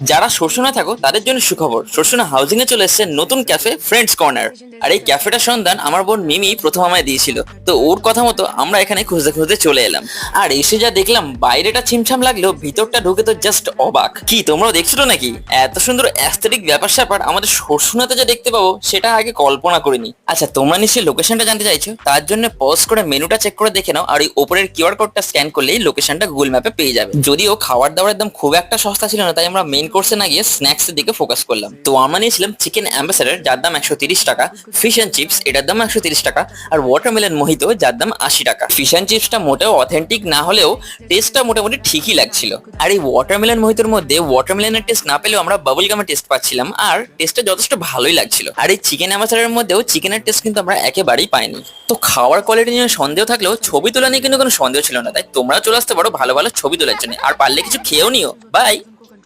যারা শোষণে থাকো, তাদের জন্য সুখবর। শোষণা হাউজিং এ চলে এসেছে নতুন ক্যাফে ফ্রেন্ডস কর্নার আর এই ক্যাফেটার সন্ধান আমার বোন মিমি প্রথম আমায় দিয়েছিল। তো ওর কথা মতো আমরা এখানে খুঁজতে খুঁজতে চলে এলাম। আর এসে যা দেখলাম, বাইরেটা ছিমছাম লাগলেও ভিতরটা ঢুকে তো জাস্ট অবাক। কি, তোমরাও দেখছ নাকি? এত সুন্দর অ্যাস্থেটিক ব্যাপার স্যাপার আমাদের শোষণাতে যা দেখতে পাবো, সেটা আগে কল্পনা করিনি। আচ্ছা তোমরা নিশ্চয়ই লোকেশনটা জানতে চাইছো? তার জন্য পজ করে মেনুটা চেক করে দেখে নাও, আর ওই ওপরের কিউআর কোডটা স্ক্যান করলেই লোকেশনটা গুগল ম্যাপে পেয়ে যাবে। যদিও খাবার দাবারের একদম খুব একটা সস্তা ছিল না, তাই আমরা কোর্সে না গিয়ে স্ন্যাক্স এর দিকে ফোকাস করলাম। তো আমরা নিয়েছিলাম চিকেন অ্যাম্বাসেডার যার দাম একশো তিরিশ টাকা। ফিশ অ্যান্ড চিপস এটার দাম একশো তিরিশ টাকা। আর ওয়াটারমেলন মোহিত, যার দাম আশি টাকা। ফিশ অ্যান্ড চিপসটা মোটেও অথেন্টিক না হলেও টেস্টটা মোটামুটি ঠিকই লাগছিল। আর এই ওয়াটারমেলন মোহিতর মধ্যে ওয়াটারমেলনের টেস্ট না পেলেও আমরা বাবল গামের টেস্ট পাচ্ছিলাম। আর টেস্টটা যথেষ্ট ভালোই লাগছিল। আর এই চিকেন অ্যাম্বাসেডারের মধ্যেও চিকেনের টেস্ট কিন্তু আমরা একেবারেই পাইনি। তো খাওয়ার কোয়ালিটি নিয়ে সন্দেহ থাকলেও ছবি তোলা নিয়ে কিন্তু কোনো সন্দেহ ছিল না। তাই তোমরা চলে আসতে পারো ভালো ভালো ছবি তোলার জন্য। আর পারলে কিছু খেয়েও নিও। বাই